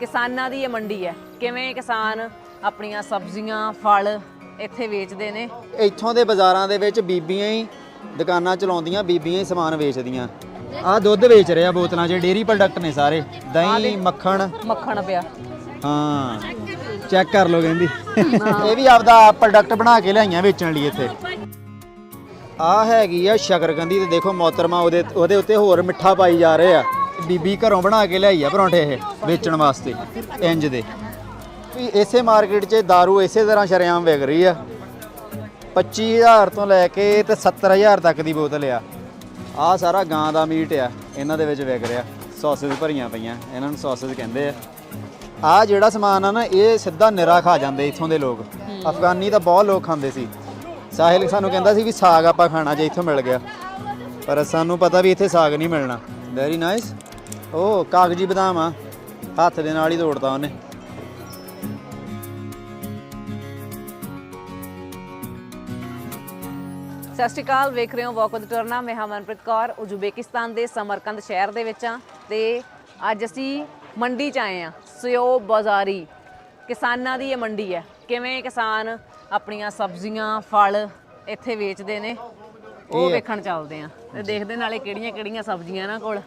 ਕਿਸਾਨਾਂ ਦੀ ਇਹ ਮੰਡੀ ਹੈ। ਕਿਵੇਂ ਕਿਸਾਨ ਆਪਣੀਆਂ ਸਬਜ਼ੀਆਂ ਫਲ ਇੱਥੇ ਵੇਚਦੇ ਨੇ? ਇੱਥੋਂ ਦੇ ਬਾਜ਼ਾਰਾਂ ਦੇ ਵਿੱਚ ਬੀਬੀਆਂ ਹੀ ਦੁਕਾਨਾਂ ਚਲਾਉਂਦੀਆਂ ਬੀਬੀਆਂ ਹੀ ਸਮਾਨ ਵੇਚਦੀਆਂ। ਆਹ ਦੁੱਧ ਵੇਚ ਰਿਹਾ ਬੋਤਲਾਂ 'ਚ ਡੇਰੀ ਪ੍ਰੋਡਕਟ ਨੇ ਸਾਰੇ। ਦਹੀਂ ਮੱਖਣ। ਮੱਖਣ ਪਿਆ। ਹਾਂ ਚੈੱਕ ਕਰ ਲਓ ਕਹਿੰਦੀ। ਇਹ ਵੀ ਆਪਦਾ ਪ੍ਰੋਡਕਟ ਬਣਾ ਕੇ ਲਿਆਈਆਂ ਵੇਚਣ ਲਈ ਇੱਥੇ। ਆ ਹੈਗੀ ਆ ਸ਼ਕਰਕੰਦੀ ਤੇ ਦੇਖੋ ਮੋਤਰਮਾ ਉਹਦੇ ਉਹਦੇ ਉੱਤੇ ਹੋਰ ਮਿੱਠਾ ਪਾਈ ਜਾ ਰਹੇ ਆ। ਬੀਬੀ ਘਰੋਂ ਬਣਾ ਕੇ ਲਿਆਈ ਆ ਪਰੌਂਠੇ ਇਹ, ਵੇਚਣ ਵਾਸਤੇ, ਇੰਜ ਦੇ। ਵੀ ਇਸੇ ਮਾਰਕੀਟ 'ਚ दारू ਇਸੇ ਤਰ੍ਹਾਂ ਸ਼ਰੇਆਮ ਵਿਕ ਰਹੀ ਆ। 25000 ਤੋਂ ਲੈ ਕੇ ਤੇ 70000 ਤੱਕ ਦੀ ਬੋਤਲ ਆ। ਆ ਸਾਰਾ ਗਾਂ ਦਾ ਮੀਟ ਆ, ਇਹਨਾਂ ਦੇ ਵਿੱਚ ਵਿਕ ਰਿਹਾ। ਸੌਸੇਜ ਭਰੀਆਂ ਪਈਆਂ, ਇਹਨਾਂ ਨੂੰ ਸੌਸੇਜ ਕਹਿੰਦੇ ਆ। ਆ ਜਿਹੜਾ ਸਮਾਨ ਆ ਨਾ, ਇਹ ਸਿੱਧਾ ਨਿਰਾ ਖਾ ਜਾਂਦੇ ਇੱਥੋਂ ਦੇ ਲੋਕ। ਅਫਗਾਨੀ ਤਾਂ ਬਹੁਤ ਲੋਕ ਖਾਂਦੇ ਸੀ। ਸਾਹਿਲ ਸਾਨੂੰ ਕਹਿੰਦਾ ਸੀ ਵੀ ਸਾਗ ਆਪਾਂ ਖਾਣਾ ਜੇ ਇੱਥੋਂ ਮਿਲ ਗਿਆ। ਪਰ ਸਾਨੂੰ ਪਤਾ ਵੀ ਇੱਥੇ ਸਾਗ ਨਹੀਂ ਮਿਲਣਾ। ਵੈਰੀ ਨਾਈਸ ਉਹ ਕਾਗਜੀ ਬਦਾਮ ਆ। ਹੱਥ ਦੇ ਨਾਲ ਹੀ ਤੋੜਦਾ ਉਹਨੇ। ਸਤਿ ਸ਼੍ਰੀ ਅਕਾਲ ਵੇਖ ਰਹੇ ਹੋ ਵਾਕ ਵਿਦ ਟਰਨਾ ਮੈਂ ਹਾਂ ਮਨਪ੍ਰੀਤ ਕੌਰ ਉਜ਼ਬੇਕਿਸਤਾਨ ਦੇ ਸਮਰਕੰਦ ਸ਼ਹਿਰ ਦੇ ਵਿੱਚ ਆ ਤੇ ਅੱਜ ਅਸੀਂ ਮੰਡੀ 'ਚ ਆਏ ਆ ਸਿਓ ਬਾਜ਼ਾਰੀ। ਕਿਸਾਨਾਂ ਦੀ ਇਹ ਮੰਡੀ ਹੈ। ਕਿਵੇਂ ਕਿਸਾਨ ਆਪਣੀਆਂ ਸਬਜ਼ੀਆਂ ਫਲ ਇੱਥੇ ਵੇਚਦੇ ਨੇ? ਉਹ ਵੇਖਣ ਚੱਲਦੇ ਆ ਤੇ ਦੇਖਦੇ ਨਾਲੇ ਕਿਹੜੀਆਂ ਕਿਹੜੀਆਂ ਸਬਜ਼ੀਆਂ ਇਹਨਾਂ ਕੋਲ।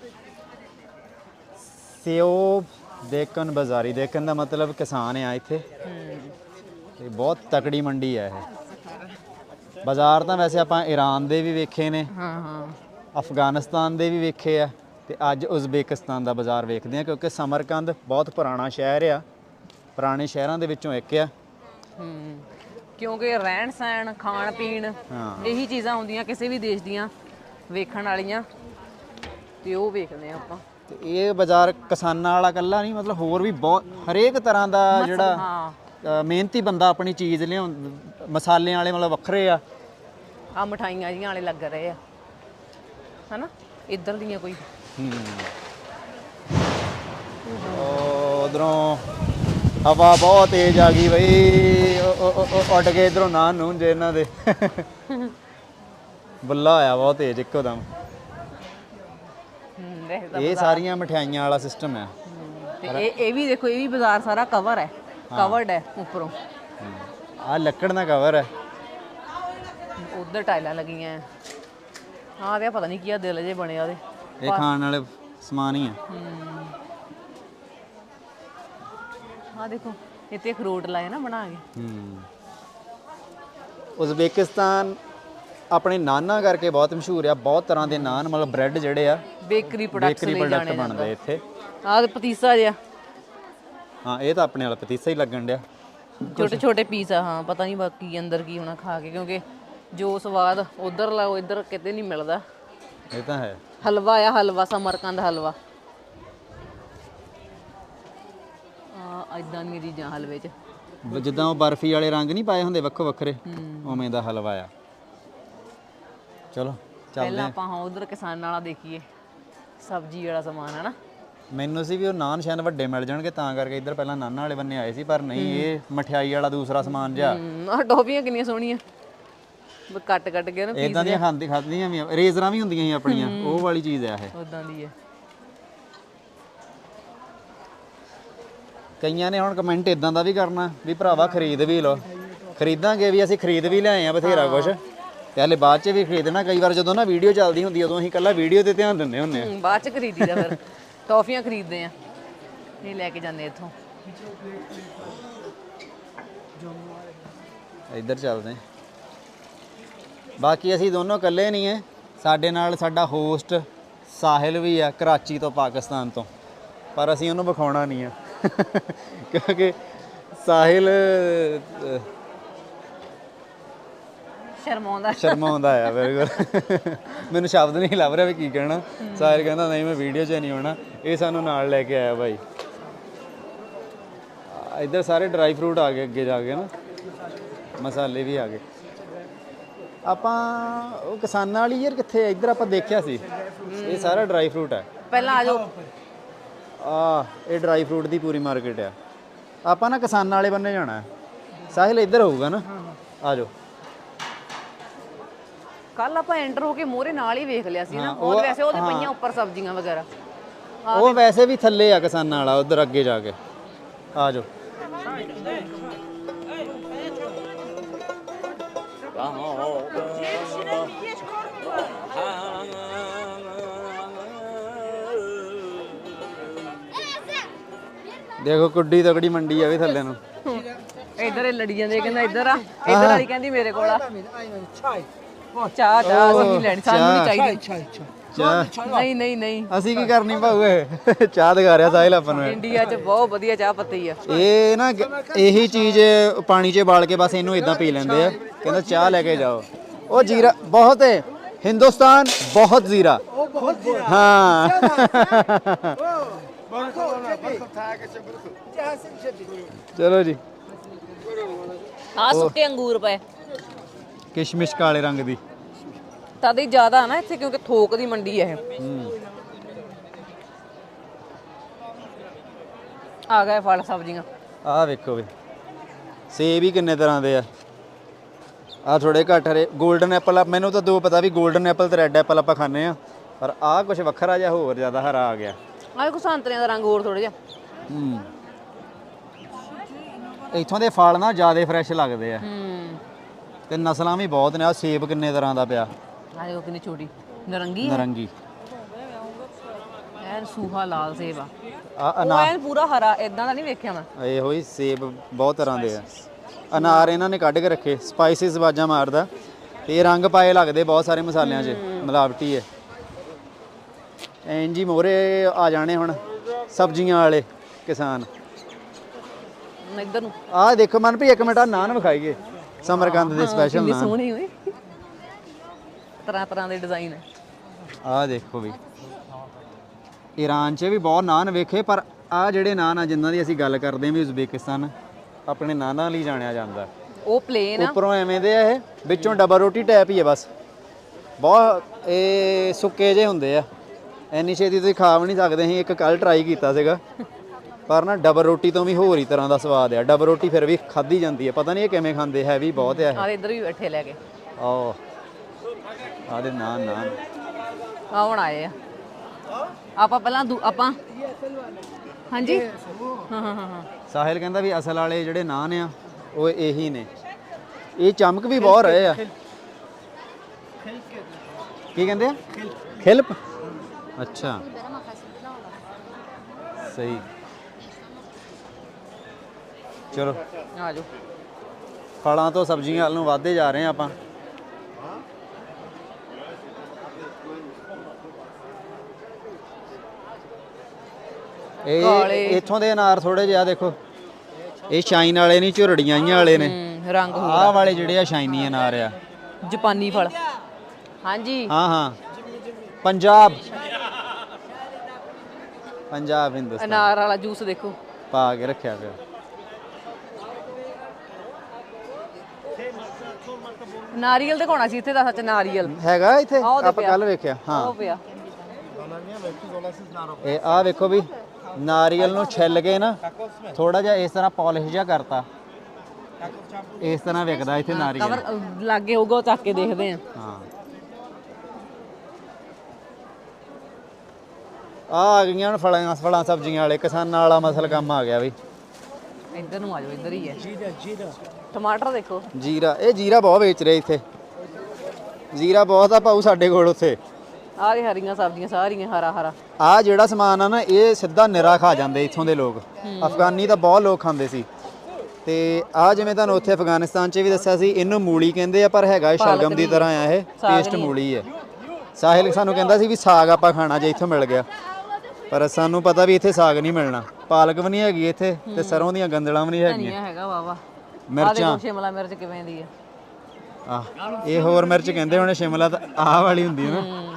ਸਿਓ ਦੇਖਣ ਬਾਜ਼ਾਰੀ ਦੇਖਣ ਦਾ ਮਤਲਬ ਕਿਸਾਨ ਆ ਇੱਥੇ। ਤੇ ਬਹੁਤ ਤਕੜੀ ਮੰਡੀ ਆ ਇਹ। ਬਾਜ਼ਾਰ ਤਾਂ ਵੈਸੇ ਆਪਾਂ ਈਰਾਨ ਦੇ ਵੀ ਵੇਖੇ ਨੇ। ਹਾਂ ਹਾਂ। ਅਫਗਾਨਿਸਤਾਨ ਦੇ ਵੀ ਵੇਖੇ ਆ ਤੇ ਅੱਜ ਉਜ਼ਬੇਕਿਸਤਾਨ ਦਾ ਬਾਜ਼ਾਰ ਵੇਖਦੇ ਆ ਕਿਉਂਕਿ ਸਮਰਕੰਦ ਬਹੁਤ ਪੁਰਾਣਾ ਸ਼ਹਿਰ ਆ। ਪੁਰਾਣੇ ਸ਼ਹਿਰਾਂ ਦੇ ਵਿੱਚੋਂ ਇੱਕ ਆ। ਕਿਉਂਕਿ ਰਹਿਣ ਸਹਿਣ ਖਾਣ ਪੀਣ। ਇਹੀ ਚੀਜ਼ਾਂ ਹੁੰਦੀਆਂ ਕਿਸੇ ਵੀ ਦੇਸ਼ ਦੀਆਂ ਵੇਖਣ ਵਾਲੀਆਂ। ਤੇ ਉਹ ਵੇਖਦੇ ਆ ਆਪਾਂ। ਤੇ ਇਹ ਬਾਜ਼ਾਰ ਕਿਸਾਨਾਂ ਵਾਲਾ ਕੱਲਾ ਨਹੀਂ ਮਤਲਬ ਹੋਰ ਵੀ ਬਹੁਤ ਹਰੇਕ ਤਰ੍ਹਾਂ ਦਾ ਜਿਹੜਾ ਅ, ਮਿਹਨਤੀ ਬੰਦਾ ਆਪਣੀ ਚੀਜ਼ ਲਿਆਉਂ ਮਸਾਲਿਆਂ ਵਾਲੇ ਮਤਲਬ ਵੱਖਰੇ ਆ। ਆ ਮਠਾਈਆਂ ਜੀਆਂ ਵਾਲੇ ਲੱਗ ਰਹੇ ਆ। ਹਨਾ? ਇੱਧਰ ਦੀਆਂ ਕੋਈ। ਉਧਰੋਂ ਹਵਾ ਬਹੁਤ ਤੇਜ਼ ਆ ਗਈ ਬਈ। ਉਹ- ਉਹ- ਉਹ- ਉਹ ਉੱਡ ਕੇ ਇਧਰੋਂ ਨਾ ਨੂੰ ਜੇ ਇਹਨਾਂ ਦੇ। ਬੱਲਾ ਆਇਆ ਬਹੁਤ ਤੇਜ਼ ਇੱਕੋ ਦਮ। ਹੂੰ ਇਹ ਸਾਰੀਆਂ ਮਠਿਆਈਆਂ ਵਾਲਾ ਸਿਸਟਮ ਆ। ਤੇ ਇਹ ਇਹ ਵੀ ਦੇਖੋ ਇਹ ਵੀ ਬਾਜ਼ਾਰ ਸਾਰਾ ਕਵਰ ਹੈ। ਕਵਰਡ ਹੈ ਉੱਪਰੋਂ। ਆ ਲੱਕੜ ਦਾ ਕਵਰ ਹੈ। ਉਧਰ ਟਾਈਲਾਂ ਲੱਗੀਆਂ। ਹਾਂ ਤੇ ਪਤਾ ਨਹੀਂ ਕੀ ਆ ਦਿਲ ਜੇ ਬਣਿਆ ਉਹਦੇ। ਇਹ ਖਾਣ ਵਾਲੇ ਸਮਾਨ ਹੀ ਆ। ਹਾਂ। ਦੇਖੋ ਇੱਥੇ ਅਖਰੋਟ ਲਾਏ ਨਾ ਬਣਾ ਕੇ। ਹੂੰ। ਉਜ਼ਬੇਕਿਸਤਾਨ ਆਪਣੇ ਨਾਨਾਂ ਕਰਕੇ ਬਹੁਤ ਮਸ਼ਹੂਰ ਆ ਬਹੁਤ ਤਰ੍ਹਾਂ ਦੇ ਨਾਨ ਮਤਲਬ ਬ੍ਰੈਡ ਜਿਹੜੇ ਆ ਬੇਕਰੀ ਪ੍ਰੋਡਕਟਸ ਬੇਕਰੀ ਲਈ ਪ੍ਰੋਡਕਟ ਜਾਣੇ ਬਣਦੇ ਇੱਥੇ। ਆਹ ਪਤੀਸਾ ਜਿਹਾ। ਹਾਂ ਇਹ ਤਾਂ ਆਪਣੇ ਵਾਲਾ ਪਤੀਸਾ ਹੀ ਲੱਗਣ ਡਿਆ। ਛੋਟੇ ਛੋਟੇ ਪੀਸ ਆ ਹਾਂ ਪਤਾ ਨਹੀਂ ਬਾਕੀ ਅੰਦਰ ਕੀ ਹੋਣਾ ਖਾ ਕੇ ਕਿਉਂਕਿ ਜੋ ਸਵਾਦ ਉਧਰ ਲਾਓ ਇੱਧਰ ਕਿਤੇ ਨਹੀਂ ਮਿਲਦਾ। ਇਹ ਤਾਂ ਹੈ। ਹਲਵਾ ਆ ਹਲਵਾ ਸਮਰਕੰਦ ਹਲਵਾ। ਆ ਇਦਾਂ ਦੀਆਂ ਚੀਜ਼ਾਂ ਹਲਵੇ 'ਚ। ਜਿੱਦਾਂ ਉਹ ਬਰਫੀ ਵਾਲੇ ਰੰਗ ਨਹੀਂ ਪਾਏ ਹੁੰਦੇ ਵੱਖੋ ਵੱਖਰੇ ਉਵੇਂ ਦਾ ਹਲਵਾ ਆ। ਚਲੋ ਚੱਲਦੇ ਪਹਿਲਾਂ ਆ ਆਪਾਂ ਹਾਂ ਉਧਰ ਕਿਸਾਨਾਂ ਵਾਲਾ ਦੇਖੀਏ। ਸਬਜ਼ੀ ਵਾਲਾ ਸਮਾਨ ਹੈ ਨਾ? ਮੈਨੂੰ ਸੀ ਵੀ ਉਹ ਨਾਨ ਸ਼ਾਇਦ ਵੱਡੇ ਮਿਲ ਜਾਣਗੇ ਤਾਂ ਕਰਕੇ ਇੱਧਰ ਪਹਿਲਾਂ ਨਾਨਾਂ ਵਾਲੇ ਬੰਨੇ ਆਏ ਸੀ ਪਰ ਨਹੀਂ ਇਹ ਮਠਿਆਈ ਵਾਲਾ ਦੂਸਰਾ ਸਮਾਨ ਜਿਹਾ। ਆ ਟੋਪੀਆਂ ਕਿੰਨੀਆਂ ਸੋਹਣੀਆਂ। ਬ- ਕੱਟ ਕੱਟ ਕੇ ਨਾ ਇਦਾਂ ਦੀਆਂ ਖਾਂਦੀ ਖਾਦੀਆਂ ਵੀ ਆ। ਰੇਜ਼ਰਾਂ ਵੀ ਹੁੰਦੀਆਂ ਸੀ ਆਪਣੀਆਂ ਉਹ ਵਾਲੀ ਚੀਜ਼ ਆ ਇਹ। ਉਦਾਂ ਦੀ ਹੈ ਕਈਆਂ ਨੇ ਹੁਣ ਕਮੈਂਟ ਇਦਾਂ ਦਾ ਵੀ ਕਰਨਾ ਵੀ ਭਰਾਵਾ ਖਰੀਦ ਵੀ ਲਓ। ਖਰੀਦਾਂਗੇ ਵੀ ਅਸੀਂ ਖਰੀਦ ਵੀ ਲਿਆਏ ਆ ਬਥੇਰਾ ਕੁਝ ਤੇ ਹਲੇ ਬਾਅਦ ਚ ਵੀ ਖਰੀਦਣਾ ਕਈ ਵਾਰ ਜਦੋਂ ਨਾ ਵੀਡੀਓ ਚੱਲਦੀ ਹੁੰਦੀ ਉਦੋਂ ਅਸੀਂ ਇਕੱਲਾ ਵੀਡੀਓ ਤੇ ਧਿਆਨ ਦਿੰਦੇ ਹੁੰਦੇ ਆ। ਹੂੰ, ਬਾਅਦ ਚ ਖਰੀਦੀਦਾ ਫਿਰ। ਟੌਫੀਆਂ ਖਰੀਦਦੇ ਆ। ਇਹ ਲੈ ਕੇ ਜਾਂਦੇ ਇੱਥੋਂ। ਇੱਧਰ ਚੱਲਦੇ ਹਾਂ। ਬਾਕੀ ਅਸੀਂ ਦੋਨੋਂ ਇਕੱਲੇ ਨਹੀਂ ਐ ਸਾਡੇ ਨਾਲ ਸਾਡਾ ਹੋਸਟ ਸਾਹਿਲ ਵੀ ਆ ਕਰਾਚੀ ਤੋਂ ਪਾਕਿਸਤਾਨ ਤੋਂ। ਪਰ ਅਸੀਂ ਉਹਨੂੰ ਵਿਖਾਉਣਾ ਨਹੀਂ ਆ। ਕਿਉਂਕਿ ਸਾਹਿਲ ਅਹ, ਸ਼ਰਮਾਉਂਦਾ ਸ਼ਰਮਾਉਂਦਾ ਆ ਬਿਲਕੁਲ ਮੈਨੂੰ ਸ਼ਬਦ ਨਹੀਂ ਲੱਭ ਰਿਹਾ ਵੀ ਕੀ ਕਹਿਣਾ। ਸਾਹਿਲ ਕਹਿੰਦਾ ਨਹੀਂ ਮੈਂ ਵੀਡੀਓ 'ਚ ਨਹੀਂ ਆਉਣਾ। ਇਹ ਸਾਨੂੰ ਨਾਲ ਲੈ ਕੇ ਆਇਆ ਭਾਈ ਇੱਧਰ ਸਾਰੇ ਡਰਾਈ ਫਰੂਟ ਆ ਗਏ ਅੱਗੇ ਜਾ ਕੇ ਨਾ। ਮਸਾਲੇ ਵੀ ਆ ਗਏ। ਆਪਾਂ ਉਹ ਕਿਸਾਨਾਂ ਵਾਲੀ ਯਾਰ ਕਿੱਥੇ ਇੱਧਰ ਆਪਾਂ ਦੇਖਿਆ ਸੀ। ਇਹ ਸਾਰਾ ਡਰਾਈ ਫਰੂਟ ਹੈ ਪਹਿਲਾਂ ਆ ਜਾਓ। ਆ ਇਹ ਡਰਾਈ ਫਰੂਟ ਦੀ ਪੂਰੀ ਮਾਰਕੀਟ ਆ। ਆਪਾਂ ਨਾ ਕਿਸਾਨਾਂ ਵਾਲੇ ਬੰਨੇ ਜਾਣਾ। ਹੈ ਸਾਹਿਲ ਇੱਧਰ ਹੋਊਗਾ ਨਾ। ਆ ਜਾਓ। ਕੱਲ ਆਪਾਂ ਐਂਟਰ ਹੋ ਕੇ ਮੋਰੇ ਨਾਲ ਹੀ ਵੇਖ ਲਿਆ ਸੀ ਨਾ। ਉਹ ਵੈਸੇ ਉਹਦੇ ਪਈਆਂ ਉੱਪਰ ਸਬਜ਼ੀਆਂ ਵਗੈਰਾ। ਉਹ ਵੈਸੇ ਵੀ ਥੱਲੇ ਆ ਕਿਸਾਨਾਂ ਵਾਲਾ ਉਧਰ ਅੱਗੇ ਜਾ ਕੇ। ਆ ਜਾਓ। ਦੇਖੋ ਕੁੱਡੀ ਤਕੜੀ ਮੰਡੀ ਆ ਵੀ ਥੱਲੇ ਨੂੰ। ਇੱਧਰ ਇਹ ਲੜੀ ਜਾਂਦੇ ਕਹਿੰਦਾ ਇੱਧਰ ਆ। ਇੱਧਰ ਵਾਲੀ ਕਹਿੰਦੀ ਮੇਰੇ ਕੋਲ ਆ। ਚਾਹ ਚਾਹ ਅਸੀਂ ਲੈਣੀ ਸਾਨੂੰ ਨਹੀਂ ਚਾਹੀਦੀ। ਚਾਹ। ਨਹੀਂ ਨਹੀਂ ਨਹੀਂ ਅਸੀਂ ਕੀ ਕਰਨੀ ਭਾਊ ਇਹ? ਚਾਹ ਦਿਖਾ ਰਿਹਾ ਸਾਹਿਲ ਆਪਾਂ ਨੂੰ ਇਹ। ਇੰਡੀਆ 'ਚ ਬਹੁਤ ਵਧੀਆ ਚਾਹ ਪੱਤੀ ਆ। ਇਹ ਨਾ ਗ- ਇਹੀ ਚੀਜ਼ ਪਾਣੀ 'ਚ ਬਾਲ ਕੇ ਬਸ ਇਹਨੂੰ ਇਦਾਂ ਪੀ ਲੈਂਦੇ ਆ। ਕਹਿੰਦਾ ਚਾਹ ਲੈ ਕੇ ਜਾਓ। ਉਹ ਜੀਰਾ ਬਹੁਤ ਹੈ ਹਿੰਦੁਸਤਾਨ ਬਹੁਤ ਜ਼ੀਰਾ। ਹਾਂ। ਚਲੋ ਜੀ। ਆ ਸੁੱਕੇ ਅੰਗੂਰ ਪਏ। ਕਿਸ਼ਮਿਸ਼ ਕਾਲੇ ਰੰਗ ਦੀ। ਤਦ ਹੀ ਜ਼ਿਆਦਾ ਨਾ ਇੱਥੇ ਕਿਉਂਕਿ ਥੋਕ ਦੀ ਮੰਡੀ ਹੈ ਇਹ। ਆ ਗਏ ਫਲ ਸਬਜ਼ੀਆਂ। ਆਹ ਵੇਖੋ ਵੀ ਸੇਬ ਹੀ ਕਿੰਨੇ ਤਰ੍ਹਾਂ ਦੇ ਆ। ਆ ਥੋੜੇ ਘੱਟ ਹਰੇ 골ਡਨ ਐਪਲ ਆ। ਮੈਨੂੰ ਤਾਂ ਦੋ ਪਤਾ ਵੀ 골ਡਨ ਐਪਲ ਤੇ ਰੈੱਡ ਐਪਲ ਆਪਾਂ ਖਾਂਦੇ ਆ। ਪਰ ਆਹ ਕੁਝ ਵੱਖਰਾ ਜਿਹਾ ਹੋਰ ਜ਼ਿਆਦਾ ਹਰਾ ਆ ਗਿਆ। ਆ ਕੋ ਸੰਤਰਿਆਂ ਦਾ ਰੰਗ ਹੋਰ ਥੋੜਾ ਜਿਹਾ। ਹੂੰ। ਇੱਥੋਂ ਦੇ ਫਲ ਨਾ ਜ਼ਿਆਦਾ ਫਰੈਸ਼ ਲੱਗਦੇ ਆ। ਹੂੰ। ਤੇ ਨਸਲਾਂ ਵੀ ਬਹੁਤ ਨੇ ਆ ਸੇਬ ਕਿੰਨੇ ਤਰ੍ਹਾਂ ਦਾ ਪਿਆ? ਆ ਦੇਖੋ ਕਿੰਨੀ ਛੋਟੀ ਨਰੰਗੀ ਹੈ। ਨਰੰਗੀ। ਐਨ ਸੂਹਾ ਲਾਲ ਸੇਬ ਆ। ਆ ਉਹ ਅਨਾਰ ਐਨ ਪੂਰਾ ਹਰਾ ਇਦਾਂ ਦਾ ਨਹੀਂ ਵੇਖਿਆ ਮੈਂ। ਇਹੋ ਹੀ ਸੇਬ ਬਹੁਤ ਤਰ੍ਹਾਂ ਦੇ ਆ। ਅਨਾਰ ਇਹਨਾਂ ਨੇ ਕੱਢ ਕੇ ਰੱਖੇ ਸਪਾਈਸਿਸ ਬਾਜਾਂ ਮਾਰਦਾ। ਤੇ ਰੰਗ ਪਾਏ ਲੱਗਦੇ ਬਹੁਤ ਸਾਰੇ ਮਸਾਲਿਆਂ 'ਚ ਮਿਲਾਵਟੀ ਹੈ। ਐਂ ਜੀ ਮੋਰੇ ਆ ਜਾਣੇ ਹੁਣ ਸਬਜ਼ੀਆਂ ਵਾਲੇ ਕਿਸਾਨ। ਇੱਧਰ ਨੂੰ। ਆਹ ਦੇਖੋ ਮਨਪ੍ਰੀਤ ਇੱਕ ਮਿੰਟ ਆ ਨਾਨ ਵਿਖਾਈਏ। ਸਮਰਕੰਦ ਦੇ ਸਪੈਸ਼ਲ ਨਾਨ ਸੋਹਣੀ ਹੋਈ ਤਰ੍ਹਾਂ ਤਰ੍ਹਾਂ ਦੇ ਡਿਜ਼ਾਈਨ ਹੈ। ਆਹ ਦੇਖੋ ਵੀ। ਈਰਾਨ 'ਚ ਵੀ ਬਹੁਤ ਨਾਨ ਵੇਖੇ ਪਰ ਆ ਜਿਹੜੇ ਨਾਨ ਆ ਜਿਨ੍ਹਾਂ ਦੀ ਅਸੀਂ ਗੱਲ ਕਰਦੇ ਹਾਂ ਵੀ ਉਜ਼ਬੇਕਿਸਤਾਨ ਆਪਣੇ ਨਾਨਾਂ ਲਈ ਜਾਣਿਆ ਜਾਂਦਾ। ਉਹ ਪਲੇਨ ਆ। ਉੱਪਰੋਂ ਐਵੇਂ ਦੇ ਆ ਇਹ ਵਿੱਚੋਂ ਡਬਲ ਰੋਟੀ ਟਾਈਪ ਹੀ ਹੈ ਬਸ। ਬਹੁਤ ਇਹ ਸੁੱਕੇ ਜੇ ਹੁੰਦੇ ਆ। ਐਨੀ ਛੇਤੀ ਤੁਸੀਂ ਖਾ ਵੀ ਨਹੀਂ ਸਕਦੇ ਅਸੀਂ ਇੱਕ ਕੱਲ ਟਰਾਈ ਕੀਤਾ ਸੀਗਾ। ਪਰ ਨਾ ਡਬਲ ਰੋਟੀ ਤੋਂ ਵੀ ਹੋਰ ਹੀ ਤਰ੍ਹਾਂ ਦਾ ਸਵਾਦ ਆ। ਡਬਲ ਰੋਟੀ ਫਿਰ ਵੀ ਖਾਧੀ ਜਾਂਦੀ ਹੈ ਪਤਾ ਨਹੀਂ ਇਹ ਕਿਵੇਂ ਖਾਂਦੇ ਹੈਵੀ ਬਹੁਤ ਆ ਆ ਇੱਧਰ ਵੀ ਬੈਠੇ ਲੈ ਕੇ। ਆਹ। ਆਦੇ ਨਾਨ ਨਾਨ ਆ ਹੁਣ ਆਏ ਆ। ਆਪਾਂ ਪਹਿਲਾਂ ਦੂ- ਆਪਾਂ ਹਾਂਜੀ? ਹਾਂ ਹਾਂ ਹਾਂ ਹਾਂ। ਸਾਹਿਲ ਕਹਿੰਦਾ ਵੀ ਅਸਲ ਵਾਲੇ ਜਿਹੜੇ ਨਾਨ ਆ ਉਹ ਇਹੀ ਨੇ। ਇਹ ਚਮਕ ਵੀ ਬਹੁਤ ਰਹੇ ਆ। ਕੀ ਕਹਿੰਦੇ ਆ? ਖਿਲਪ। ਅੱਛਾ। ਸਹੀ। ਚਲੋ। ਆ ਜਾਓ ਫਲਾਂ ਤੋਂ ਸਬਜ਼ੀਆਂ ਵੱਲ ਨੂੰ ਵਧਦੇ ਜਾ ਰਹੇ ਆ ਆਪਾਂ। ਇਹ। ਇੱਥੋਂ ਦੇ ਅਨਾਰ ਥੋੜੇ ਜਿਹਾ ਦੇਖੋ। ਇਹ ਸ਼ਾਈਨ ਵਾਲੇ ਨਹੀਂ ਝੁਰੜੀਆਂ ਆਈਆਂ ਵਾਲੇ ਨੇ। ਰੰਗ ਹੋ ਆਹ ਵਾਲੇ ਜਿਹੜੇ ਆ ਸ਼ਾਈਨੀ ਅਨਾਰ ਆ। ਜਾਪਾਨੀ ਫਲ। ਹਾਂਜੀ। ਹਾਂ ਹਾਂ। ਪੰਜਾਬ। ਪੰਜਾਬ ਹਿੰਦੁਸਤਾਨ। ਅਨਾਰ ਵਾਲਾ ਜੂਸ ਦੇਖੋ। ਪਾ ਕੇ ਰੱਖਿਆ ਪਿਆ। ਨਾਰੀਅਲ ਤੇ ਕੋਣਾ ਸੀ ਇੱਥੇ ਦਾ ਸੱਚ ਨਾਰੀਅਲ। ਹੈਗਾ ਇੱਥੇ? ਆਹ ਉਹਦੇ ਆਪਾਂ ਪਿਆ। ਕੱਲ ਵੇਖਿਆ ਹਾਂ। ਪਿਆ। ਇਹ ਆ ਵੇਖੋ ਵੀ ਨਾਰੀਅਲ ਨੂੰ ਛਿੱਲ ਕੇ ਨਾ ਥੋੜਾ ਜਿਹਾ ਇਸ ਤਰ੍ਹਾਂ ਪਾਲਿਸ਼ ਜਿਹਾ ਕਰਤਾ। ਇਸ ਤਰ੍ਹਾਂ ਵਿਕਦਾ ਇੱਥੇ ਨਾਰੀਅਲ। ਕਵਰ ਲਾਗੇ ਹੋਊਗਾ ਉਹ ਚੱਕ ਕੇ ਦੇਖਦੇ ਆ ਹਾਂ। ਆ ਆ ਗਈਆਂ ਹੁਣ ਫਲਾਂ ਫਲਾਂ ਸਬਜ਼ੀਆਂ ਵਾਲੇ ਕਿਸਾਨਾਂ ਵਾਲਾ ਮਸਲ ਕੰਮ ਆ ਗਿਆ ਬਈ ਇੱਧਰ ਨੂੰ ਆ ਜਾਓ ਇੱਧਰ ਹੀ ਹੈ ਜੀਰਾ ਜੀਰਾ। ਟਮਾਟਰ ਦੇਖੋ। ਜੀਰਾ ਇਹ ਜੀਰਾ ਬਹੁਤ ਵੇਚ ਰਹੇ ਇੱਥੇ। ਜੀਰਾ ਬਹੁਤ ਆ ਪਾਉ ਸਾਡੇ ਕੋਲ ਉੱਥੇ। ਆਹ ਦੇ ਹਰੀਆਂ ਸਬਜ਼ੀਆਂ ਸਾਰੀਆਂ ਹਰਾ ਹਰਾ। ਆ ਜਿਹੜਾ ਸਮਾਨ ਆ ਨਾ ਇਹ ਸਿੱਧਾ ਨਿਰਾ ਖਾ ਜਾਂਦੇ ਇੱਥੋਂ ਦੇ ਲੋਕ। ਅਫਗਾਨੀ ਤਾਂ ਬਹੁਤ ਲੋਕ ਖਾਂਦੇ ਸੀ। ਤੇ ਆ ਜਿਵੇਂ ਤੁਹਾਨੂੰ ਉੱਥੇ ਅਫਗਾਨਿਸਤਾਨ 'ਚ ਵੀ ਦੱਸਿਆ ਸੀ ਇਹਨੂੰ ਮੂਲੀ ਕਹਿੰਦੇ ਆ ਪਰ ਹੈਗਾ ਇਹ ਸ਼ਲਗਮ ਦੀ ਤਰ੍ਹਾਂ ਆ ਇਹ ਪੇਸਟ ਮੂਲੀ ਹੈ। ਸਾਹਿਲ ਸਾਨੂੰ ਕਹਿੰਦਾ ਸੀ ਵੀ ਸਾਗ ਆਪਾਂ ਖਾਣਾ ਜੇ ਇੱਥੋਂ ਮਿਲ ਗਿਆ। ਪਰ ਸਾਨੂੰ ਪਤਾ ਵੀ ਇੱਥੇ ਸਾਗ ਨਹੀਂ ਮਿਲਣਾ। ਪਾਲਕ ਵੀ ਨਹੀਂ ਹੈਗੀ ਇੱਥੇ ਤੇ ਸਰੋਂ ਦੀਆਂ ਗੰਦਲਾਂ ਵੀ ਨਹੀਂ ਹੈਗੀਆਂ। ਧਨੀਆ ਹੈਗਾ ਵਾਵਾ ਆ ਮਿਰਚਾਂ। ਸ਼ਿਮਲਾ ਮਿਰਚ ਕਿਵੇਂ ਦੀ ਹੈ ਆ ਇਹ ਹੋਰ ਮਿਰਚ ਕਹਿੰਦੇ ਹੋਣੇ ਸ਼ਿਮਲਾ ਤਾਂ ਆਹ ਵਾਲੀ ਹੁੰਦੀ ਹੈ ਨਾ। ਹੂੰ।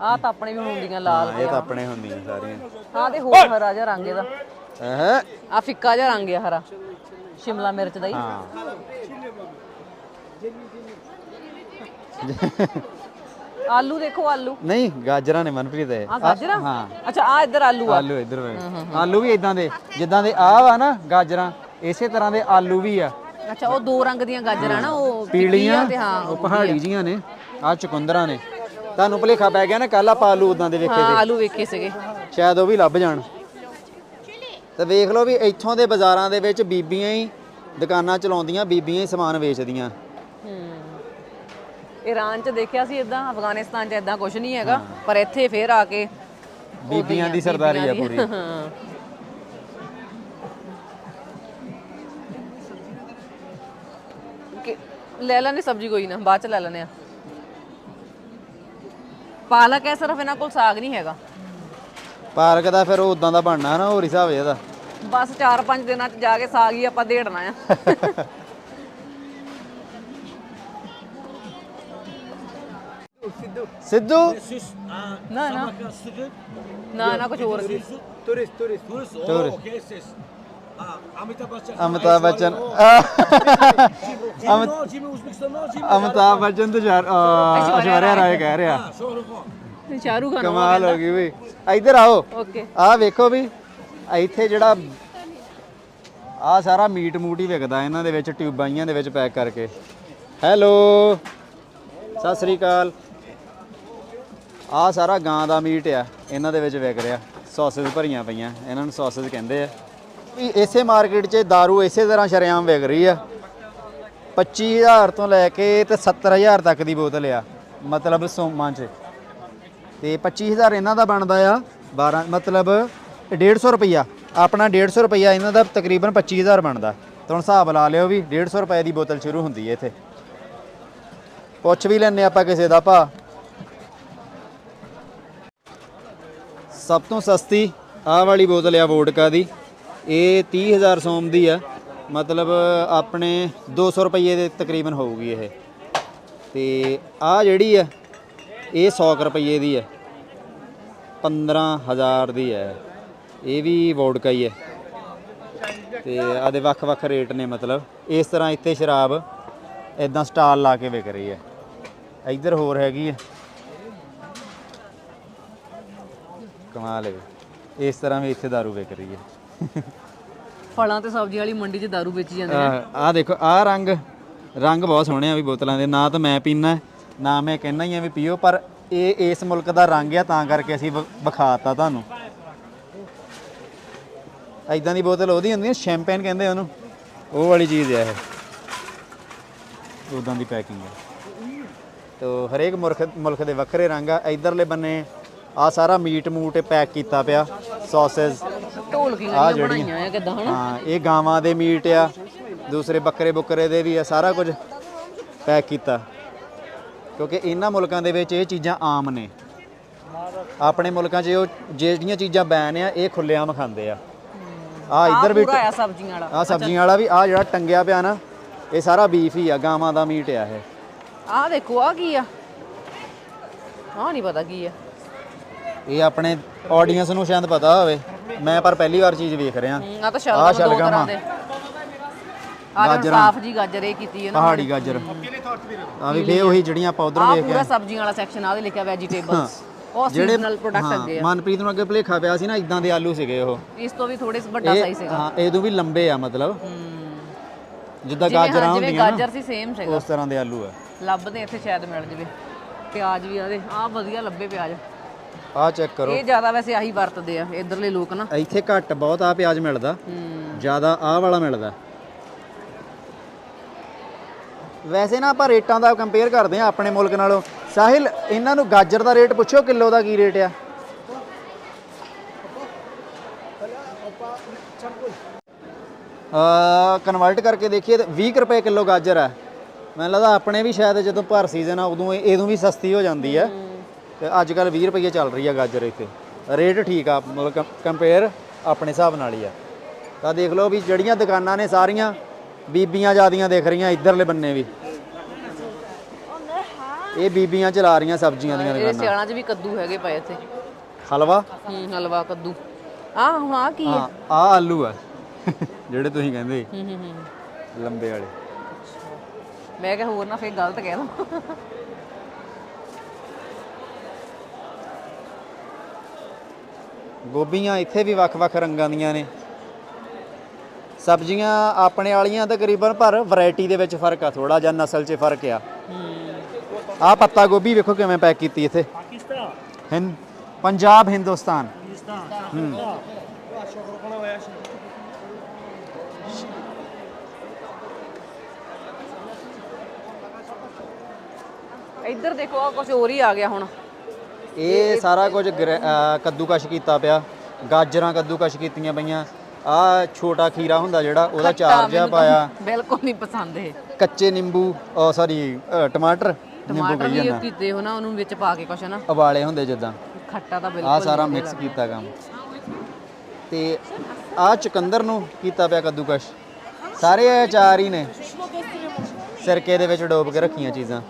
ਆਹ ਤਾਂ ਆਪਣੇ ਵੀ ਹੁੰਦੀਆਂ ਲਾਲ ਹਾਂ, ਇਹ ਤਾਂ ਆਪਣੇ ਹੁੰਦੀਆਂ ਸਾਰੀਆਂ। ਆਹ ਤੇ ਹੋਰ ਹਰਾ ਜਿਹਾ ਰੰਗ ਇਹਦਾ। ਹੈ? ਆ ਫਿੱਕਾ ਜਿਹਾ ਰੰਗ ਆ ਹਰਾ। ਸ਼ਿਮਲਾ ਮਿਰਚ ਦਾ ਹੀ। ਹਾਂ। ਆਲੂ ਦੇਖੋ ਆਲੂ। ਨਹੀਂ ਗਾਜਰਾਂ ਨੇ ਮਨਪ੍ਰੀਤ ਇਹ। ਆ ਗਾਜਰਾਂ? ਹਾਂ। ਅੱਛਾ ਆ ਇੱਧਰ ਆਲੂ ਆ। ਆਲੂ ਇੱਧਰ ਆਲੂ ਵੀ ਇਦਾਂ ਦੇ ਜਿੱਦਾਂ ਦੇ ਆਹ ਵਾ ਨਾ ਗਾਜਰਾਂ ਇਸੇ ਤਰ੍ਹਾਂ ਦੇ ਆਲੂ ਵੀ ਆ। ਅੱਛਾ ਉਹ ਦੋ ਰੰਗ ਦੀਆਂ ਗਾਜਰਾਂ ਨਾ ਉਹ ਪੀਲੀਆਂ ਤੇ ਹਾਂ ਉਹ ਪਹਾੜੀ ਜੀਆਂ ਨੇ ਆ ਚੁਕੰਦਰਾਂ ਨੇ। ਤੁਹਾਨੂੰ ਭੁਲੇਖਾ ਪੈ ਗਿਆ ਨਾ ਕੱਲ ਆਪਾਂ ਆਲੂ ਉਦਾਂ ਦੇ ਵੇਖੇ ਹਾਂ ਆਲੂ ਵੇਖੇ ਸੀਗੇ। ਸ਼ਾਇਦ ਉਹ ਵੀ ਲੱਭ ਜਾਣ। ਤੇ ਵੇਖ ਲਓ ਵੀ ਇੱਥੋਂ ਦੇ ਬਾਜ਼ਾਰਾਂ ਦੇ ਵਿੱਚ ਬੀਬੀਆਂ ਹੀ ਦੁਕਾਨਾਂ ਚਲਾਉਂਦੀਆਂ ਬੀਬੀਆਂ ਹੀ ਸਮਾਨ ਵੇਚਦੀਆਂ। ਹੂੰ। ਈਰਾਨ ਚ ਦੇਖਿਆ ਸੀ ਇਦਾਂ ਅਫਗਾਨਿਸਤਾਨ ਚ ਇਦਾਂ ਕੁਝ ਨਹੀਂ ਹੈਗਾ ਪਰ ਇੱਥੇ ਫੇਰ ਆ ਕੇ ਬੀਬੀਆਂ ਦੀ ਸਰਦਾਰੀ ਆ ਪੂਰੀ। ਲੈ ਲੈਣੇ ਸਬਜ਼ੀ ਕੋਈ ਨਾ ਬਾਅਦ ਚ ਲੈ ਲੈਣੇ ਆ। ਪਾਲਕ ਹੈ ਸਿਰਫ ਇਹਨਾਂ ਕੋਲ ਸਾਗ ਨਹੀਂ ਹੈਗਾ। ਪਾਰਕ ਦਾ ਫਿਰ ਉਦਾਂ ਦਾ ਬਣਨਾ ਨਾ ਹੋਰ ਹਿਸਾਬ ਇਹਦਾ। ਬਸ 4-5 ਦਿਨਾਂ ਚ ਜਾ ਕੇ ਸਾਗ ਹੀ ਆਪਾਂ ਦੇੜਨਾ ਆ। ਸਿੱਧੂ ਨਾ ਨਾ ਨਾ ਨਾ ਕੁਝ ਹੋਰ tourist tourist? Tourist. Oh, okay, yes, yes. Ah, Amitabh Bachchan. Amitabh Bachchan ਤੇ ਐਸ਼ਵਰਿਆ ਰਾਏ ਕਹਿ ਰਿਹਾ. ਸ਼ਾਹਰੂਖ ਖਾਨ ਕਮਾਲ ਹੋ ਗਈ ਬਈ ਇੱਧਰ ਆਓ ਓਕੇ ਆਹ ਵੇਖੋ ਵੀ ਇੱਥੇ ਜਿਹੜਾ ਆਹ ਸਾਰਾ ਮੀਟ ਮੂਟ ਹੀ ਵਿਕਦਾ ਇਹਨਾਂ ਦੇ ਵਿੱਚ ਟਿਊਬਾਈਆਂ ਦੇ ਵਿੱਚ ਪੈਕ ਕਰਕੇ ਹੈਲੋ ਸਤਿ ਸ੍ਰੀ ਅਕਾਲ ਆਹ ਸਾਰਾ ਗਾਂ ਦਾ ਮੀਟ ਆ, ਇਹਨਾਂ ਦੇ ਵਿੱਚ ਵਿਕ ਰਿਹਾ। ਸੌਸੇਜ ਭਰੀਆਂ ਪਈਆਂ, ਇਹਨਾਂ ਨੂੰ ਸੌਸੇਜ ਕਹਿੰਦੇ ਆ। ਵੀ ਇਸੇ ਮਾਰਕੀਟ 'ਚ दारू ਇਸੇ ਤਰ੍ਹਾਂ ਸ਼ਰੇਆਮ ਵਿਕ ਰਹੀ ਆ। 25000 ਤੋਂ ਲੈ ਕੇ ਤੇ 70000 ਤੱਕ ਦੀ ਬੋਤਲ ਆ, ਮਤਲਬ ਸੋਮਾਂ 'ਚ। ਤੇ 25000 ਇਹਨਾਂ ਦਾ ਬਣਦਾ ਆ 12 ਮਤਲਬ 150 ਰੁਪਈਆ। ਆਪਣਾ 150 ਰੁਪਈਆ ਇਹਨਾਂ ਦਾ ਤਕਰੀਬਨ 25000 ਬਣਦਾ। ਤਾਂ ਹੁਣ ਹਿਸਾਬ ਲਾ ਲਿਓ ਵੀ 150 ਰੁਪਏ ਦੀ ਬੋਤਲ ਸ਼ੁਰੂ ਹੁੰਦੀ ਹੈ ਇੱਥੇ। ਪੁੱਛ ਵੀ ਲੈਣੇ ਆਪਾਂ ਕਿਸੇ ਦਾ ਭਾ। ਸਭ ਤੋਂ ਸਸਤੀ ਆਹ ਵਾਲੀ ਬੋਤਲ ਆ ਵੋਡਕਾ ਦੀ। ਇਹ 30000 ਸੋਮ ਦੀ ਆ। ਮਤਲਬ ਆਪਣੇ 200 ਰੁਪਏ ਦੇ ਤਕਰੀਬਨ ਹੋਊਗੀ ਇਹ। ਤੇ ਆਹ ਜਿਹੜੀ ਆ, ਇਹ 100 ਕੁ ਰੁਪਏ ਦੀ ਹੈ 15000 ਦੀ ਹੈ ਇਹ ਵੀ ਵੋਡਕਾ ਹੀ ਹੈ ਤੇ ਆਦੇ ਵੱਖ-ਵੱਖ ਰੇਟ ਨੇ ਮਤਲਬ। ਇਸ ਤਰ੍ਹਾਂ ਇੱਥੇ ਸ਼ਰਾਬ ਇਦਾਂ ਸਟਾਲ ਲਾ ਕੇ ਵਿਕ ਰਹੀ ਹੈ ਇੱਧਰ ਹੋਰ ਹੈਗੀ ਹੈ ਕਮਾਲ ਹੈ। ਇਸ ਤਰ੍ਹਾਂ ਵੀ ਇੱਥੇ दारू ਵਿਕ ਰਹੀ ਹੈ। ਫਲਾਂ ਤੇ ਸਬਜ਼ੀਆਂ ਵਾਲੀ ਮੰਡੀ 'ਚ ਦਾਰੂ ਵੇਚੀ ਜਾਂਦੇ ਨੇ। ਆਹ ਦੇਖੋ ਆਹ ਰੰਗ ਰੰਗ ਬਹੁਤ ਸੋਹਣੇ ਆ ਵੀ ਬੋਤਲਾਂ ਦੇ। ਨਾ ਤਾਂ ਮੈਂ ਪੀਣਾ ਨਾ ਮੈਂ ਕਹਿੰਦਾ ਹੀ ਆ ਵੀ ਪੀਓ ਪਰ ਇਹ ਇਸ ਮੁਲਕ ਦਾ ਰੰਗ ਆ ਤਾਂ ਕਰਕੇ ਅਸੀਂ ਵਿਖਾਤਾ ਤੁਹਾਨੂੰ। ਐਦਾਂ ਦੀ ਬੋਤਲ ਉਹਦੀ ਹੁੰਦੀ ਹੈ ਸ਼ੈਂਪੇਨ ਕਹਿੰਦੇ ਉਹਨੂੰ। ਉਹ ਵਾਲੀ ਚੀਜ਼ ਆ ਇਹ। ਉਦਾਂ ਦੀ ਪੈਕਿੰਗ ਹੈ ਤੋ ਹਰੇਕ ਮੁਲਕ ਮੁਲਕ ਦੇ ਵੱਖਰੇ ਰੰਗ ਆ। ਇਧਰਲੇ ਬੰਨੇ ਆ ਸਾਰਾ ਮੀਟ ਮੂਟ ਪੈਕ ਕੀਤਾ ਪਿਆ ਸੌਸੇਸ ਢੋਲਕੀਆਂ ਆਹ ਜਿਹੜੀਆਂ ਜਿਹੜੀਆਂ। ਬਣਾਈਆਂ ਆ ਕਿਦਾਂ ਹਨਾ? ਹਾਂ ਇਹ ਗਾਵਾਂ ਦੇ ਮੀਟ ਆ ਦੂਸਰੇ ਬੱਕਰੇ ਬੁੱਕਰੇ ਦੇ ਵੀ ਆ ਸਾਰਾ ਕੁਝ ਪੈਕ ਕੀਤਾ। ਕਿਉਂਕਿ ਇਹਨਾਂ ਮੁਲਕਾਂ ਦੇ ਵਿੱਚ ਇਹ ਚੀਜ਼ਾਂ ਆਮ ਨੇ। ਆਪਣੇ ਮੁਲਕਾਂ 'ਚ ਉਹ ਜਿਹੜੀਆਂ ਚੀਜ਼ਾਂ ਬੈਨ ਆ ਇਹ ਖੁੱਲੇਆਮ ਖਾਂਦੇ ਆ। ਆ ਇੱਧਰ ਵੀ ਆ ਸਬਜ਼ੀਆਂ ਵਾਲਾ। ਆ ਸਬਜ਼ੀਆਂ ਵਾਲਾ ਵੀ ਆ ਜਿਹੜਾ ਟੰਗਿਆ ਪਿਆ ਨਾ ਇਹ ਸਾਰਾ ਬੀਫ ਹੀ ਆ ਗਾਵਾਂ ਦਾ ਮੀਟ ਆ ਇਹ। ਆਹ ਦੇਖੋ ਆ ਕੀ ਆ? ਆਹ ਨਹੀਂ ਪਤਾ ਕੀ ਆ। ਇਹ ਆਪਣੇ ਆਡੀਅנס ਨੂੰ ਸ਼ਾਇਦ ਪਤਾ ਹੋਵੇ। ਮੈਂ ਪਰ ਪਹਿਲੀ ਵਾਰ ਚੀਜ਼ ਵੇਖ ਰਿਹਾ। ਆਹ ਤਾਂ ਸ਼ਲਗਮ ਦੋ ਸ਼ਲਗਮ ਤਰ੍ਹਾਂ ਆ। ਦੇ। ਸਾਫ਼ ਜੀ ਗਾਜਰ ਇਹ ਕੀਤੀ ਹੈ ਨਾ। ਪਹਾੜੀ ਗਾਜਰ। ਆ ਵੀ ਫੇ ਉਹੀ ਜਿਹੜੀਆਂ ਆਪਾਂ ਉਧਰੋਂ ਵੇਖ ਪੂਰਾ ਕੇ ਸਬਜ਼ੀਆਂ ਵਾਲਾ ਸੈਕਸ਼ਨ ਆ ਦੇ ਲਿਖਿਆ ਵੈਜੀਟੇਬਲਸ ਉਹ ਸੀਜ਼ਨਲ ਪ੍ਰੋਡਕਟ ਅੱਗੇ ਆ। ਮਨਪ੍ਰੀਤ ਨੂੰ ਅੱਗੇ ਭਲੇਖਾ ਪਿਆ ਸੀ ਨਾ ਇਦਾਂ ਦੇ ਆਲੂ ਸੀਗੇ ਉਹ। ਇਸ ਤੋਂ ਵੀ ਥੋੜੇ ਵੱਡਾ ਸਾਈਜ਼ ਸੀਗਾ। ਹਾਂ ਇਹਦੋਂ ਵੀ ਲੰਬੇ ਆ ਮਤਲਬ। ਜਿੱਦਾਂ ਜਿਵੇਂ ਗਾਜਰਾਂ ਹਾਂ, ਜਿਵੇਂ ਹੁੰਦੀਆਂ ਗਾਜਰ ਨਾ ਸੀ ਸੇਮ ਸੀਗਾ। ਉਸ ਤਰ੍ਹਾਂ ਦੇ ਆਲੂ ਆ। ਲੱਭਦੇ ਇੱਥੇ ਸ਼ਾਇਦ ਮਿਲ ਜਵੇ। ਪਿਆਜ਼ ਵੀ ਆਦੇ ਆਹ ਵਧੀਆ ਲੱਭੇ ਪਿਆਜ਼। ਆਹ ਚੈੱਕ ਕਰੋ। ਇਹ ਜ਼ਿਆਦਾ ਵੈਸੇ ਆਹੀ ਵਰਤਦੇ ਆ ਇਧਰਲੇ ਲੋਕ ਨਾ। ਇੱਥੇ ਘੱਟ ਬਹੁਤ ਆ ਪਿਆਜ਼ ਮਿਲਦਾ। ਜ਼ਿਆਦਾ ਆਹ ਵਾਲਾ ਮਿਲਦਾ। ਵੈਸੇ ਨਾ ਆਪਾਂ ਰੇਟਾਂ ਦਾ ਕੰਪੇਅਰ ਕਰਦੇ ਆ ਆਪਣੇ ਮੁਲਕ ਨਾਲੋਂ। ਸਾਹਿਲ ਇਹਨਾਂ ਨੂੰ ਗਾਜਰ ਦਾ ਰੇਟ ਪੁੱਛੋ ਕਿਲੋ ਦਾ ਕੀ ਰੇਟ ਆ? ਕਨਵਰਟ ਕਰਕੇ ਦੇਖੀਏ ਤਾਂ 20 ਕੁ ਰੁਪਏ ਕਿਲੋ ਗਾਜਰ ਆ। ਮੈਨੂੰ ਲੱਗਦਾ ਆਪਣੇ ਵੀ ਸ਼ਾਇਦ ਜਦੋਂ ਭਰ ਸੀਜ਼ਨ ਆ ਉਦੋਂ ਇਹ- ਇਹਦੋਂ ਵੀ ਸਸਤੀ ਹੋ ਜਾਂਦੀ ਹੈ। ਤੇ ਅੱਜ ਕੱਲ 20 ਰੁਪਏ ਚੱਲ ਰਹੀ ਆ ਗਾਜਰ ਇੱਥੇ। ਰੇਟ ਠੀਕ ਆ ਮਤਲਬ ਕੰਪੇਅਰ ਆਪਣੇ ਹਿਸਾਬ ਨਾਲ ਹੀ ਆ। ਤਾਂ ਦੇਖ ਲਓ ਵੀ ਜਿਹੜੀਆਂ ਦੁਕਾਨਾਂ ਨੇ ਸਾਰੀਆਂ ਬੀਬੀਆਂ ਜਿਆਦੀਆਂ ਦਿਖ ਰਹੀਆਂ ਇਧਰਲੇ ਬੰਨੇ ਵੀ। ਇਹ ਬੀਬੀਆਂ ਚਲਾ ਰਹੀਆਂ ਸਬਜ਼ੀਆਂ ਦੀਆਂ ਇਹ ਦੁਕਾਨਾਂ। ਸਿਆਲਾਂ 'ਚ ਵੀ ਕੱਦੂ ਹੈਗੇ ਪਏ ਇੱਥੇ। ਹਲਵਾ? ਹੂੰ ਹਲਵਾ ਕੱਦੂ। ਆਹ ਹੁਣ ਆਹ ਕੀ ਹੈ ਆ ਆਲੂ ਆ। ਜਿਹੜੇ ਤੁਸੀਂ ਕਹਿੰਦੇ। ਹੂੰ ਹੂੰ ਹੂੰ। ਲੰਬੇ ਵਾਲੇ। ਮੈਂ ਕਿਹਾ ਹੋਰ ਨਾ ਫੇਰ ਗਲਤ ਕਹਿ ਦੋ ਗੋਭੀਆਂ ਇੱਥੇ ਵੀ ਵੱਖ-ਵੱਖ ਰੰਗਾਂ ਦੀਆਂ ਨੇ। ਸਬਜ਼ੀਆਂ ਆਪਣੇ ਵਾਲੀਆਂ ਤਕਰੀਬਨ ਪਰ ਵੈਰਾਈਟੀ ਦੇ ਵਿੱਚ ਫ਼ਰਕ ਆ ਥੋੜਾ ਜਿਹਾ ਨਸਲ 'ਚ ਫ਼ਰਕ ਆ। ਆ ਪੱਤਾ ਗੋਭੀ ਵੇਖੋ ਕਿਵੇਂ ਪੈਕ ਕੀਤੀ ਇੱਥੇ। ਪਾਕਿਸਤਾਨ। ਹਿੰਦ ਪੰਜਾਬ ਹਿੰਦੁਸਤਾਨ। ਇੱਧਰ ਦੇਖੋ ਆ ਕੁਝ ਹੋਰ ਹੀ ਆ ਗਿਆ ਹੁਣ। ਇਹ ਸਾਰਾ ਕੁਝ ਕੱਦੂਕਸ਼ ਕੀਤਾ ਪਿਆ। ਗਾਜਰਾਂ ਕੱਦੂਕਸ਼ ਕੀਤੀਆਂ ਪਈਆਂ। ਆ ਛੋਟਾ ਖੀਰਾ ਹੁੰਦਾ ਜਿਹੜਾ ਉਹਦਾ ਚਾਰ ਜਿਹਾ ਪਾਇਆ। ਬਿਲਕੁਲ ਨਹੀਂ ਪਸੰਦ ਇਹ। ਕੱਚੇ ਨਿੰਬੂ ਸੌਰੀ ਟਮਾਟਰ ਨਿੰਬੂ ਟਮਾਟਰ ਵੀ ਕੀਤੇ ਹੋ ਨਾ ਉਹਨੂੰ ਵਿੱਚ ਪਾ ਕੇ ਕੁਛ ਨਾ। ਉਬਾਲੇ ਹੁੰਦੇ ਜਿੱਦਾਂ। ਖੱਟਾ ਤਾਂ ਆ ਬਿਲਕੁਲ ਸਾਰਾ ਨਹੀਂ ਮਿਕਸ ਕੀਤਾ ਕੰਮ। ਤੇ ਆ ਚੁਕੰਦਰ ਨੂੰ ਕੀਤਾ ਪਿਆ ਕੱਦੂਕਸ਼। ਸਾਰੇ ਅਚਾਰ ਹੀ ਨੇ। ਸਿਰਕੇ ਦੇ ਵਿੱਚ ਡੋਬ ਕੇ ਰੱਖੀਆਂ ਚੀਜ਼ਾਂ।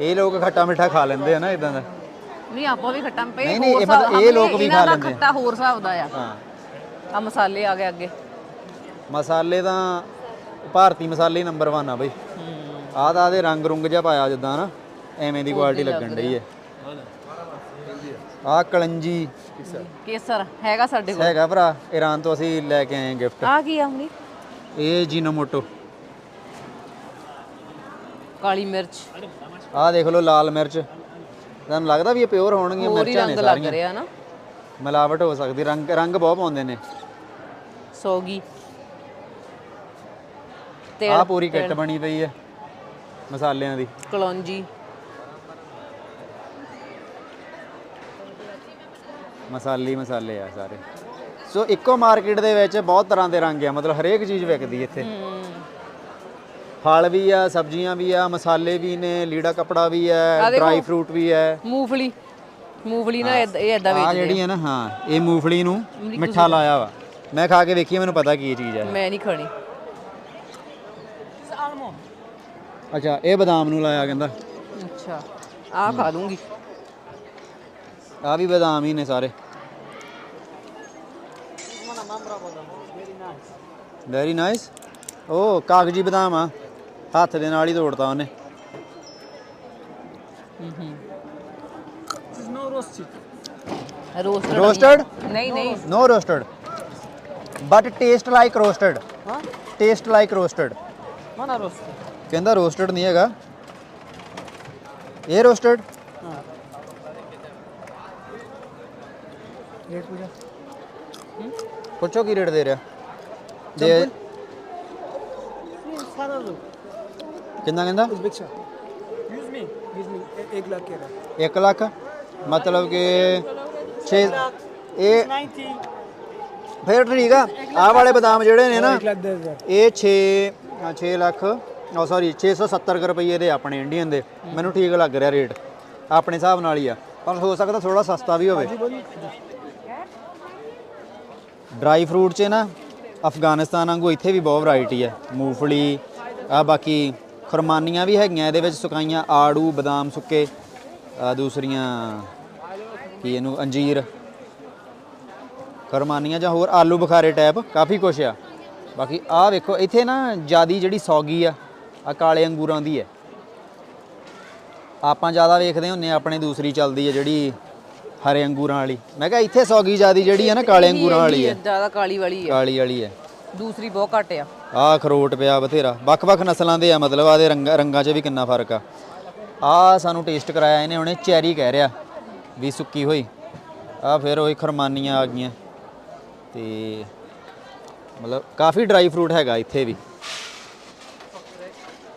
ਇਹ ਲੋਕ ਖੱਟਾ ਮਿੱਠਾ ਖਾ ਲੈਂਦੇ ਆ ਨਾ ਇਦਾਂ ਦਾ। ਨਹੀਂ ਆਪਾਂ ਵੀ ਖੱਟਾ ਪਏ ਨਹੀਂ, ਨਹੀਂ, ਇਹ ਮਤਲਬ ਇਹ ਲੋਕ ਵੀ ਖਾ ਦਾ ਲੈਂਦੇ ਆ। ਖੱਟਾ ਹੋਰ ਹਿਸਾਬ ਦਾ ਆ। ਹਾਂ। ਆ ਮਸਾਲੇ ਆ ਗਏ ਅੱਗੇ। ਮਸਾਲੇ ਤਾਂ ਭਾਰਤੀ ਮਸਾਲੇ ਨੰਬਰ 1 ਆ ਬਈ। ਆਹ ਤਾਂ ਆਦੇ ਰੰਗ ਰੁੰਗ ਜਿਹਾ ਪਾਇਆ ਜਿੱਦਾਂ ਨਾ ਐਵੇਂ ਦੀ ਕੁਆਲਿਟੀ ਲੱਗਣ ਡਈ ਹੈ ਆਹ ਕਲੰਜੀ। ਕੇਸਰ ਹੈਗਾ ਸਾਡੇ ਕੋਲ। ਹੈਗਾ ਭਰਾ ਈਰਾਨ ਤੋਂ ਅਸੀਂ ਲੈ ਕੇ ਆਏ ਗਿਫਟ ਆ ਕੀ ਆ ਹੁਣੀ? ਇਹ ਜੀਨੋਮੋਟੋ। ਕਾਲੀ ਮਿਰਚ। ਆਹ ਦੇਖ ਲਓ ਲਾਲ ਮਿਰਚ। ਤੁਹਾਨੂੰ ਲੱਗਦਾ ਵੀ ਇਹ ਪਿਓਰ ਹੋਣਗੀਆਂ ਹੋਰ ਹੀ ਮਿਰਚਾਂ ਨੇ ਰੰਗ ਲੱਗ ਸਾਰੀਆਂ? ਰਿਹਾ ਨਾ। ਮਿਲਾਵਟ ਹੋ ਸਕਦੀ ਰੰਗ ਰੰਗ ਬਹੁਤ ਪਾਉਂਦੇ ਨੇ। ਸੋਗੀ। ਆਹ ਤੇਲ ਪੂਰੀ ਕਿੱਟ ਬਣੀ ਪਈ ਹੈ ਮਸਾਲਿਆਂ ਦੀ। ਕਲੌਂਜੀ। ਮਸਾਲੇ ਹੀ ਮਸਾਲੇ ਆ ਸਾਰੇ। ਸੋ ਇੱਕੋ ਮਾਰਕੀਟ ਦੇ ਵਿੱਚ ਬਹੁਤ ਤਰ੍ਹਾਂ ਦੇ ਰੰਗ ਆ ਮਤਲਬ ਹਰੇਕ ਚੀਜ਼ ਵਿਕਦੀ ਇੱਥੇ। ਹੂੰ। ਫਲ ਵੀ ਆ ਸਬਜ਼ੀਆਂ ਵੀ ਆ ਮਸਾਲੇ ਵੀ ਨੇ ਲੀੜਾ ਕਪੜਾ ਵੀ ਹੈ ਆਹ ਦੇਖੋ। ਡਰਾਈ ਫਰੂਟ ਵੀ ਹੈ ਮੂੰਗਫਲੀ ਮੂੰਗਫਲੀ ਨਾ ਏਦਾਂ- ਇਹ ਇਦਾਂ ਆ ਵੇਚਦੇ ਜਿਹੜੀ ਹੈ ਨਾ ਹਾਂ ਇਹ ਮੂੰਗਫਲੀ ਨੂੰ ਮਿੱਠਾ ਲਾਇਆ ਵਾ। ਮੈਂ ਖਾ ਕੇ ਵੇਖੀ ਮੈਨੂੰ ਪਤਾ ਕੀ ਚੀਜ਼ ਆ। ਮੈਂ ਨਹੀਂ ਖਾਣੀ। ਅੱਛਾ ਇਹ ਬਦਾਮ ਨੂੰ ਲਾਇਆ ਕਹਿੰਦਾ। ਅੱਛਾ ਆ ਖਾ ਲੂੰਗੀ। ਆ ਵੀ ਬਦਾਮ ਹੀ ਨੇ ਸਾਰੇ। ਵੈਰੀ ਨਾਈਸ ਉਹ ਕਾਗਜੀ ਬਦਾਮ ਆ। ਹੱਥ ਦੇ ਨਾਲ ਹੀ ਤੋੜਤਾ ਉਹਨੇ ਰੋਸਟਡ ਰੋਸਟਡ ਨਹੀਂ ਨਹੀਂ no roasted but taste like roasted ਹਾਂ taste like roasted ਮਨਾ ਰੋਸਟ ਕਹਿੰਦਾ roasted ਨਹੀਂ ਹੈਗਾ ਇਹ roasted ਹਾਂ ਪੁੱਛੋ ਕੀ ਰੇਟ ਦੇ ਰਿਹਾ ਦੇ ਕਿੰਨਾ ਕਹਿੰਦਾ? raha 1 ਲੱਖ ਮਤਲਬ ਕਿ 6 ਇਹ 90. ਫਿਰ ਠੀਕ ਆ। ਆਹ ਵਾਲੇ ਬਦਾਮ ਜਿਹੜੇ ਨੇ ਨਾ Egg lakh 10000. ਇਹ 6 6 ਲੱਖ ਉਹ ਸੌਰੀ 670 ਕੁ ਰੁਪਏ ਦੇ ਆਪਣੇ ਇੰਡੀਅਨ ਦੇ। ਮੈਨੂੰ ਠੀਕ ਲੱਗ ਰਿਹਾ ਰੇਟ ਆਪਣੇ ਹਿਸਾਬ ਨਾਲ ਹੀ ਆ। ਪਰ ਹੋ ਸਕਦਾ ਥੋੜਾ ਸਸਤਾ ਵੀ ਹੋਵੇ। ਡਰਾਈ ਫਰੂਟ 'ਚ ਨਾ ਅਫਗਾਨਿਸਤਾਨ ਵਾਂਗੂ ਇੱਥੇ ਵੀ ਬਹੁਤ ਵੈਰਾਈਟੀ ਹੈ ਮੂੰਗਫਲੀ ਆ ਬਾਕੀ ਖੁਰਮਾਨੀਆਂ ਵੀ ਹੈਗੀਆਂ ਇਹਦੇ ਵਿੱਚ ਸੁਕਾਈਆਂ ਆੜੂ ਬਦਾਮ ਸੁੱਕੇ ਆ ਦੂਸਰੀਆਂ ਕੀ ਇਹਨੂੰ ਅੰਜੀਰ। ਖੁਰਮਾਨੀਆਂ ਜਾਂ ਹੋਰ ਆਲੂ ਬੁਖਾਰੇ ਟਾਈਪ ਕਾਫੀ ਕੁਛ ਆ। ਬਾਕੀ ਆਹ ਵੇਖੋ ਇੱਥੇ ਨਾ ਜਿਆਦੀ ਜਿਹੜੀ ਸੌਗੀ ਆ ਆ ਕਾਲੇ ਅੰਗੂਰਾਂ ਦੀ ਹੈ। ਆਪਾਂ ਜ਼ਿਆਦਾ ਵੇਖਦੇ ਹੁੰਨੇ ਆ, ਆਪਣੇ ਦੂਸਰੀ ਚੱਲਦੀ ਹੈ ਜਿਹੜੀ ਹਰੇ ਅੰਗੂਰਾਂ ਵਾਲੀ। ਮੈਂ ਕਿਹਾ ਇੱਥੇ ਸੌਗੀ ਜਿਆਦੀ ਜਿਹੜੀ ਹੈ ਨਾ ਕਾਲੇ ਅੰਗੂਰਾਂ ਵਾਲੀ ਹੈ। ਜ਼ਿਆਦਾ ਕਾਲੀ ਵਾਲੀ ਹੈ ਕਾਲੀ ਵਾਲੀ ਹੈ। ਦੂਸਰੀ ਬਹੁਤ ਘੱਟ ਆ। ਆਹ ਅਖਰੋਟ ਪਿਆ ਬਥੇਰਾ। ਵੱਖ-ਵੱਖ ਨਸਲਾਂ ਦੇ ਆ ਮਤਲਬ ਆਦੇ ਰੰਗਾਂ ਰੰਗਾਂ 'ਚ ਵੀ ਕਿੰਨਾ ਫ਼ਰਕ ਆ। ਆ ਸਾਨੂੰ ਟੇਸਟ ਕਰਾਇਆ ਇਹਨੇ ਹੁਣੇ ਚੈਰੀ ਕਹਿ ਰਿਹਾ ਵੀ ਸੁੱਕੀ ਹੋਈ। ਆ ਫਿਰ ਉਹੀ ਖਰਮਾਨੀਆਂ ਆ ਗਈਆਂ। ਤੇ ਮਤਲਬ ਕਾਫੀ ਡਰਾਈ ਫਰੂਟ ਹੈਗਾ ਇੱਥੇ ਵੀ।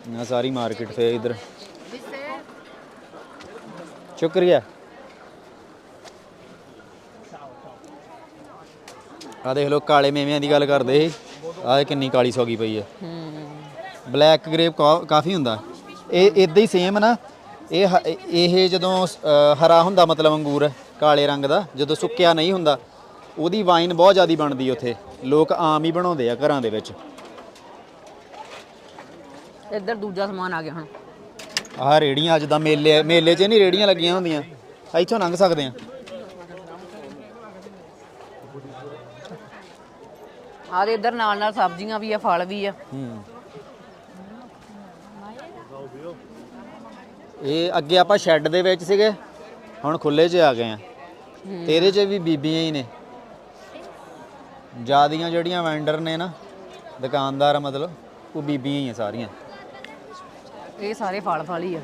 ਨਾ ਸਾਰੀ ਮਾਰਕੀਟ ਫੇ ਇਧਰ। ਸ਼ੁਕਰੀਆ। ਆ ਦੇਖ ਲਓ ਕਾਲੇ ਮੇਵਿਆਂ ਦੀ ਗੱਲ ਕਰਦੇ ਸੀ। ਆ ਕਿੰਨੀ ਕਾਲੀ ਸੌਗੀ ਪਈ ਹੂੰ ਬਲੈਕ ਗ੍ਰੇਪ ਕਾਫੀ ਹੁੰਦਾ। ਇਹ ਇਦਾਂ ਹੀ ਸੇਮ ਨਾ ਇਹ ਇਹ ਜਦੋਂ ਹਰਾ ਹੁੰਦਾ ਮਤਲਬ ਅੰਗੂਰ ਕਾਲੇ ਰੰਗ ਦਾ ਜਦੋਂ ਸੁੱਕਿਆ ਨਹੀਂ ਹੁੰਦਾ ਉਹਦੀ ਵਾਈਨ ਬਹੁਤ ਜ਼ਿਆਦੀ ਬਣਦੀ ਉੱਥੇ। ਲੋਕ ਆਮ ਹੀ ਬਣਾਉਂਦੇ ਆ ਘਰਾਂ ਦੇ ਵਿੱਚ। ਇੱਧਰ ਦੂਜਾ ਸਮਾਨ ਆ ਗਿਆ ਹੁਣ। ਆਹ ਰੇੜੀਆਂ ਅੱਜ ਦਾ ਮੇਲੇ ਮੇਲੇ 'ਚ ਨਹੀਂ ਰੇੜੀਆਂ ਲੱਗੀਆਂ ਹੁੰਦੀਆਂ। ਇੱਥੋਂ ਲੰਘ ਸਕਦੇ ਆ। ਆ ਦੇ ਇੱਧਰ ਨਾਲ ਨਾਲ ਸਬਜ਼ੀਆਂ ਵੀ ਆ ਫਲ ਵੀ ਆ। ਹੂੰ ਇਹ ਅੱਗੇ ਆਪਾਂ ਸ਼ੈੱਡ ਦੇ ਵਿੱਚ ਸੀਗੇ ਹੁਣ ਖੁੱਲੇ 'ਚ ਆ ਗਏ ਆ। ਤੇ ਇਹਦੇ 'ਚ ਵੀ ਬੀਬੀਆਂ ਹੀ ਨੇ। ਜਿਆਦੀਆਂ ਜਿਹੜੀਆਂ ਵੈਂਡਰ ਨੇ ਨਾ ਦੁਕਾਨਦਾਰ ਮਤਲਬ ਉਹ ਬੀਬੀਆਂ ਹੀ ਆ ਸਾਰੀਆਂ। ਇਹ ਸਾਰੇ ਫਲ ਫਲ ਹੀ ਆ।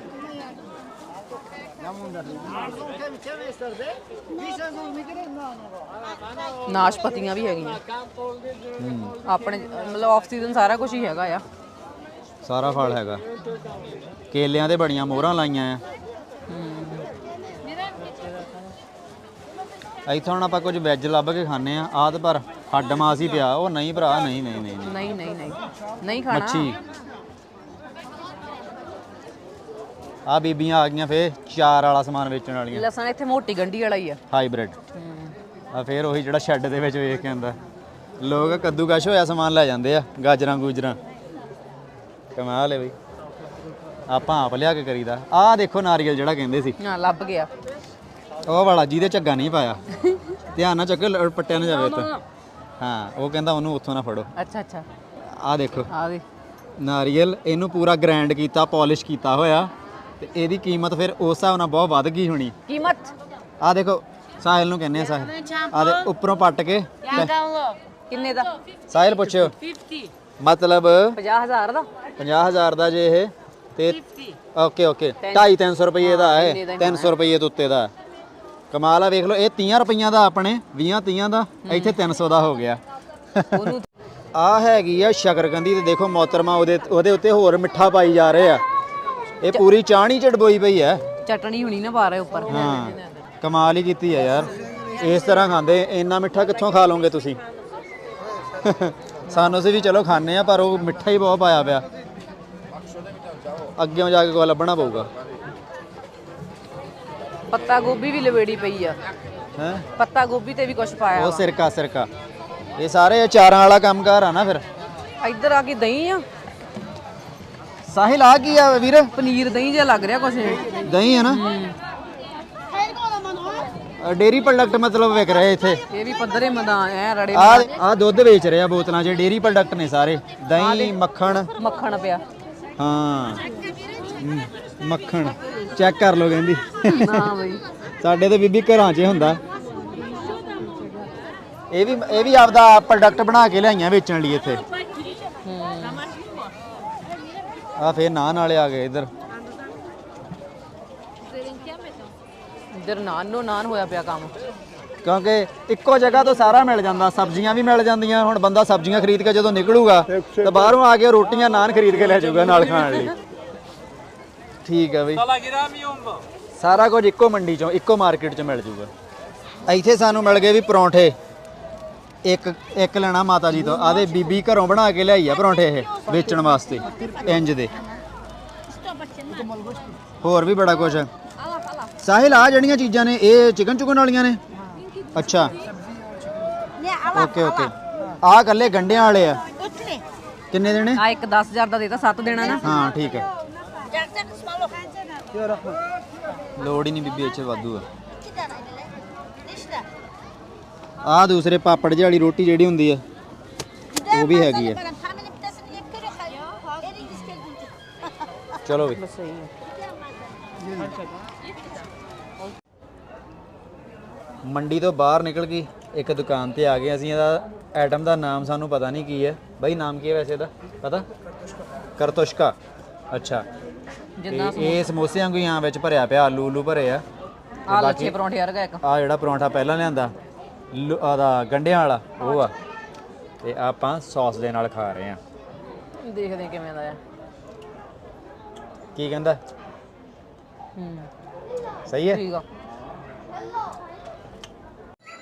ਨਾਸ਼ਪਤੀਆਂ ਵੀ ਹੈਗੀਆਂ। ਆਪਣੇ ਮਤਲਬ ਆਫ ਸੀਜ਼ਨ ਸਾਰਾ ਕੁਝ ਹੀ ਹੈਗਾ ਆ। ਸਾਰਾ ਫਲ ਹੈਗਾ। ਕੇਲਿਆਂ ਦੇ ਬੜੀਆਂ ਮੋਹਰਾਂ ਲਾਈਆਂ ਆ। ਇੱਥੋਂ ਹੁਣ ਆਪਾਂ ਕੁਝ ਵੈਜ ਲੱਭ ਕੇ ਖਾਣੇ ਆ। ਆਹ ਤੇ ਪਰ ਹੱਡ ਮਾਸ ਹੀ ਪਿਆ। ਉਹ ਨਹੀਂ ਭਰਾ ਨਹੀਂ ਨਹੀਂ। ਨਹੀਂ ਨਹੀਂ ਨਹੀਂ। ਨਹੀਂ ਖਾਣਾ। ਮੱਛੀ। ਆ ਬੀਬੀਆਂ ਆ ਗਈਆਂ ਫੇ ਚਾਰ ਵਾਲਾ ਸਮਾਨ ਵੇਚਣ ਵਾਲੀਆਂ। ਲਸਣ ਇੱਥੇ ਮੋਟੀ ਗੰਢੀ ਵਾਲਾ ਹੀ ਆ। ਹਾਈਬ੍ਰਿਡ ਆ ਫੇਰ ਉਹੀ ਜਿਹੜਾ ਸ਼ੈੱਡ ਦੇ ਵਿੱਚ ਵੇਖ ਕੇ ਆਂਦਾ ਲੋਕ ਕੱਦੂਕਸ਼ ਹੋਇਆ ਸਮਾਨ ਲੈ ਜਾਂਦੇ ਆ ਗਾਜਰਾਂ ਗੂਜਰਾਂ। ਕਮਾਲ ਹੈ ਬਈ। ਆਪਾਂ ਆਪ ਲਿਆ ਕੇ ਕਰੀਦਾ। ਆਹ ਦੇਖੋ ਨਾਰੀਅਲ ਜਿਹੜਾ ਕਹਿੰਦੇ ਸੀ। ਹਾਂ ਲੱਭ ਗਿਆ। ਉਹ ਵਾਲਾ ਜਿਹਦੇ ਝੱਗਾ ਨਹੀਂ ਪਾਇਆ। ਧਿਆਨ ਨਾਲ ਚੱਕੋ ਪੱਟਿਆ ਨਾ ਜਾਵੇ ਉੱਤੇ ਹਾਂ ਉਹ ਕਹਿੰਦਾ ਉਹਨੂੰ ਉੱਥੋਂ ਨਾ ਫੜੋ। ਅੱਛਾ ਅੱਛਾ। ਆਹ ਦੇਖੋ। ਆ ਦੇ ਨਾਰੀਅਲ ਇਹਨੂੰ ਪੂਰਾ ਗ੍ਰਾਈਂਡ ਕੀਤਾ ਪਾਲਿਸ਼ ਕੀਤਾ ਹੋਇਆ। ਤੇ ਇਹਦੀ ਕੀਮਤ ਫਿਰ ਉਸ ਹਿਸਾਬ ਨਾਲ ਬਹੁਤ ਵੱਧ ਗਈ ਹੋਣੀ। ਕੀਮਤ? ਆਹ ਦੇਖੋ ਸਾਹਿਲ ਨੂੰ ਕਹਿੰਦੇ ਆ ਸਾਹਿਲ। ਆਹ ਦੇ ਉੱਪਰੋਂ ਪੱਟ ਕੇ ਕਿੰਨੇ ਦਾ? ਸਾਹਿਲ ਪੁੱਛਿਓ। ਮਤਲਬ 50000 ਦਾ? 50000 ਦਾ ਜੇ ਇਹ ਤੇ ਓਕੇ ਓਕੇ। 2.5 300 ਰੁਪਏ ਦਾ ਹੈ ਇੰਨੇ ਦਾ ਹੀ 300 ਰੁਪਏ ਦੇ ਉੱਤੇ ਦਾ। ਕਮਾਲ ਆ ਵੇਖ ਲਓ ਇਹ 30 ਰੁਪਈਆਂ ਦਾ ਆਪਣੇ 20 30 ਦਾ ਇੱਥੇ 300 ਦਾ ਹੋ ਗਿਆ। ਉਹਨੂੰ ਆ ਹੈਗੀ ਆ ਸ਼ਕਰਕੰਦੀ ਤੇ ਦੇਖੋ ਮੋਤਰਮਾ ਉਹਦੇ ਉਹਦੇ ਉੱਤੇ ਹੋਰ ਮਿੱਠਾ ਪਾਈ ਜਾ ਰਹੇ ਆ। ਇਹ ਪੂਰੀ ਚਾਣੀ ਚ ਡਬੋਈ ਪਈ ਹੈ। ਚਟਣੀ ਹੁਣੀ ਨਾ ਪਾ ਰਹੇ ਉੱਪਰ। ਹਾਂ ਕਮਾਲ ਹੀ ਕੀਤੀ ਹੈ ਯਾਰ। ਇਸ ਤਰ੍ਹਾਂ ਖਾਂਦੇ ਇੰਨਾ ਮਿੱਠਾ ਕਿੱਥੋਂ ਖਾ ਲਓਗੇ ਤੁਸੀਂ? ਸਾਨੂੰ ਅਸੀਂ ਵੀ ਚਲੋ ਖਾਂਦੇ ਆ ਪਰ ਉਹ ਮਿੱਠਾ ਹੀ ਬਹੁਤ ਪਾਇਆ ਪਿਆ। ਅੱਗੇੋਂ ਜਾ ਕੇ ਕੋਈ ਲੱਭਣਾ ਪਊਗਾ। ਪੱਤਾ ਗੋਭੀ ਵੀ ਲਵੇੜੀ ਪਈ ਆ। ਹੈ? ਪੱਤਾ ਗੋਭੀ ਤੇ ਵੀ ਕੁਝ ਪਾਇਆ ਉਹ ਸਿਰਕਾ ਸਿਰਕਾ। ਇਹ ਸਾਰੇ ਅਚਾਰਾਂ ਵਾਲਾ ਕੰਮਕਾਰ ਆ ਨਾ ਫਿਰ। ਇੱਧਰ ਆ ਕੇ ਦਹੀਂ ਆ। ਸਾਹਿਲ ਆ ਕੀ ਆ ਵੀਰ? ਪਨੀਰ ਦਹੀਂ ਜਿਹਾ ਲੱਗ ਰਿਹਾ ਕੁਝ ਦਹੀਂ ਹੈ ਨਾ? ਡੇਰੀ ਪ੍ਰੋਡਕਟ ਮਤਲਬ ਵਿਕ ਰਹੇ ਇੱਥੇ। ਇਹ ਵੀ ਪੱਧਰੇ ਮੈਦਾਨ ਐ ਰੜੇ ਆ ਆ ਦੁੱਧ ਵੇਚ ਰਹੇ ਆ ਬੋਤਲਾਂ 'ਚ ਡੇਰੀ ਪ੍ਰੋਡਕਟ ਨੇ ਸਾਰੇ। ਦਹੀਂ ਮੱਖਣ। ਮੱਖਣ ਪਿਆ। ਹਾਂ। ਮ- ਮੱਖਣ। ਚੈੱਕ ਕਰ ਲਓ ਕਹਿੰਦੀ। ਹਾਂ ਬਈ। ਸਾਡੇ ਤੇ ਬੀਬੀ ਘਰਾਂ 'ਚ ਹੁੰਦਾ। ਇਹ ਵੀ ਇਹ ਵੀ ਆਪਦਾ ਪ੍ਰੋਡਕਟ ਬਣਾ ਕੇ ਲਿਆਈਆਂ ਵੇਚਣ ਲਈ ਇੱਥੇ। ਆ ਫੇਰ ਨਾਨ ਵਾਲੇ ਆ ਗਏ ਇੱਧਰ। ਇੱਧਰ ਨਾਨੋ ਨਾਨ ਹੋਇਆ ਪਿਆ ਕੰਮ। ਕਿਉਂਕਿ ਇੱਕੋ ਜਗ੍ਹਾ ਤੋਂ ਸਾਰਾ ਮਿਲ ਜਾਂਦਾ ਸਬਜ਼ੀਆਂ ਵੀ ਮਿਲ ਜਾਂਦੀਆਂ ਹੁਣ ਬੰਦਾ ਸਬਜ਼ੀਆਂ ਖਰੀਦ ਕੇ ਜਦੋਂ ਨਿਕਲੂਗਾ ਤਾਂ ਬਾਹਰੋਂ ਆ ਕੇ ਰੋਟੀਆਂ ਨਾਨ ਖਰੀਦ ਕੇ ਲੈ ਜਾਊਗਾ ਨਾਲ ਖਾਣ ਲਈ। ਠੀਕ ਹੈ ਬਈ। ਸਾਰਾ ਕੁਝ ਇੱਕੋ ਮੰਡੀ ਚੋਂ ਇੱਕੋ ਮਾਰਕੀਟ ਚੋਂ ਮਿਲ ਜਾਊਗਾ। ਇੱਥੇ ਸਾਨੂੰ ਮਿਲ ਗਏ ਵੀ ਪਰੌਂਠੇ। ਇੱਕ ਇੱਕ ਲੈਣਾ ਮਾਤਾ ਜੀ ਤੋਂ। ਆਦੇ ਬੀਬੀ ਘਰੋਂ ਬਣਾ ਕੇ ਲਿਆਈ ਆ ਪਰੌਂਠੇ ਇਹ ਵੇਚਣ ਵਾਸਤੇ ਇੰਜ ਦੇ। ਹੋਰ ਵੀ ਬੜਾ ਕੁਝ ਸਾਹਿਲ ਆ ਜਿਹੜੀਆਂ ਚੀਜ਼ਾਂ ਨੇ ਇਹ ਚਿਕਨ ਚੁਕਨ ਵਾਲੀਆਂ ਨੇ? ਅੱਛਾ। Okay okay. ਆ ਕੱਲੇ ਗੰਡਿਆਂ ਵਾਲੇ ਆ। ਕਿੰਨੇ ਦੇਣੇ? ਆ ਇੱਕ 10000 ਦਾ ਦੇਤਾ 7 ਦੇਣਾ ਨਾ। ਹਾਂ ਠੀਕ ਹੈ। ਲੋੜ ਹੀ ਨਹੀਂ ਬੀਬੀ ਇੱਥੇ ਵਾਧੂ ਆ। ਆ ਦੂਸਰੇ ਪਾਪੜ ਜਿਹੀ ਵਾਲੀ ਰੋਟੀ ਜਿਹੜੀ ਹੁੰਦੀ ਆ ਉਹ ਵੀ ਹੈਗੀ ਆ। ਚਲੋ ਵੀ। ਹੈ ਮੰਡੀ ਤੋਂ ਬਾਹਰ ਨਿਕਲ ਗਈ ਇੱਕ ਦੁਕਾਨ ਤੇ ਆ ਗਏ ਅਸੀਂ ਇਹਦਾ ਆਈਟਮ ਦਾ ਨਾਮ ਸਾਨੂੰ ਪਤਾ ਨਹੀਂ ਕੀ ਹੈ ਬਾਈ ਨਾਮ ਕੀ ਹੈ ਵੈਸੇ ਇਹਦਾ? ਪਤਾ? ਕਰਤੋਸ਼ਕਾ। ਅੱਛਾ। ਜਿੰਨਾ ਇਹ ਇਹ ਸਮੋਸੇ ਵਾਂਗੂ ਹੀ ਆਂ ਵਿੱਚ ਭਰਿਆ ਪਿਆ ਆਲੂ ਉਲੂ ਭਰੇ ਆ। ਆ ਲੱਛੇ ਪਰੌਂਠੇ ਵਰਗਾ ਇੱਕ। ਆ ਜਿਹੜਾ ਪਰੌਂਠਾ ਪਹਿਲਾਂ ਲਿਆਂਦਾ ਆਦਾ ਗੰਢਿਆਂ ਵਾਲਾ ਉਹ ਆ। ਤੇ ਆਪਾਂ ਸੌਸ ਦੇ ਨਾਲ ਖਾ ਰਹੇ ਆ ਦੇਖਦੇ ਹਾਂ ਕਿਵੇਂ ਦਾ ਆ। ਕੀ ਕਹਿੰਦਾ? ਹੂੰ। ਸਹੀ ਹੈ? ਠੀਕ ਆ।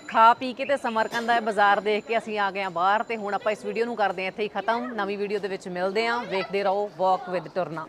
ਖਾ ਪੀ ਕੇ ਤੇ ਸਮਰਕੰਦ ਦਾ ਬਾਜ਼ਾਰ ਦੇਖ ਕੇ ਅਸੀਂ ਆ ਗਏ ਆ ਬਾਹਰ ਤੇ ਹੁਣ ਆਪਾਂ ਇਸ ਵੀਡੀਓ ਨੂੰ ਕਰਦੇ ਆ ਇੱਥੇ ਹੀ ਖਤਮ। ਨਵੀਂ ਵੀਡੀਓ ਦੇ ਵਿੱਚ ਮਿਲਦੇ ਆ ਵੇਖਦੇ ਰਹੋ ਵਾਕ ਵਿਦ ਟੁਰਨਾ